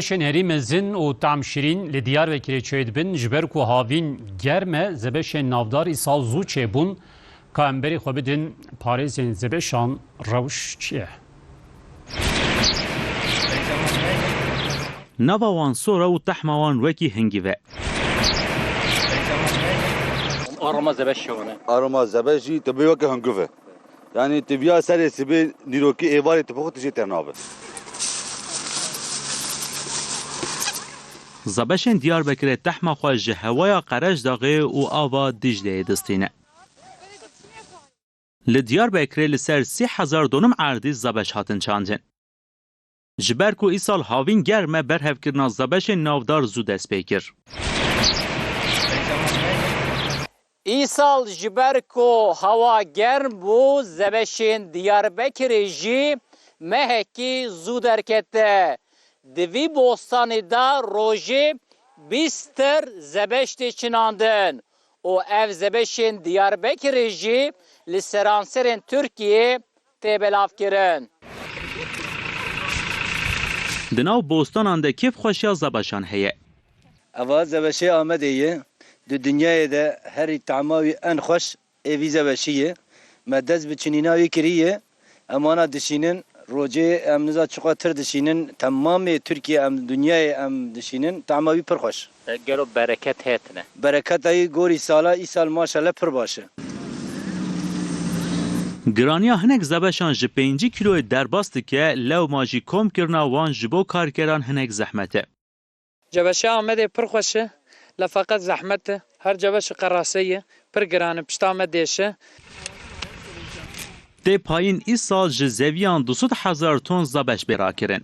Şeneri mezin û tamşirîn li Diyarbekirê çêdibin ji ber ku havîn germe zebeşên navdar îsal zû çêbûn ka em berê xwe bidin parêzên zebeşan rewş çi ye? Nava wan sora û tehma wan wekî hingî ve. Arama zebeşşevane. aroma zebeji tabi veke hangıve. Yani tibiya serê sibê nîrokî êvarê tipixu tijê Zabeşên Diyarbekirê tehma xwe ji hewaya qerej daxê û ava Dicleyê distîne. Li Diyarbekirê li ser sî hezar donum erdî zabeş hatin çandin. Ji ber ku îsal havîn germe berhevkirina zabeşên navdar zû dest pê kir. İsal ji ber ku hava germ bû zebeşên Diyarbekirê jî mehekî zû derkete. Bostanê da rojê bîstir zebeş tê çinandin. û ev zebeşên Diyarbekirê jî li seranserên Tirkiyê tê belavkirin. Di nav bostanan de kêf xweşiya zabeşan heye. Eva zebeşê Amedê ye. Di dünyayê de herî tema wî en xweş evî zebeşî ye. Me dest bi çinîna wî kiriye. Em wana dişînin روجه ام نزا چقدر تر دشینن تمام ترکیه ام دنیای ام دشینن تعموی پر خوش. گلو برکت هتنه برکت ای گوری سالا ای سال ماشاءالله پر باشه. گرانیا هنک زبشان جه پینجی کیلو درباست که لو ماجی کم کرنا وان جبو کارگران هنک زحمته. جبشه آمده پر خوشه لفقط زحمته هر جبش قراسیه پر گرانه پشت آمده شه Tê payîn îsal ji zeviyan 200 hezar ton zabeş bêrakirin.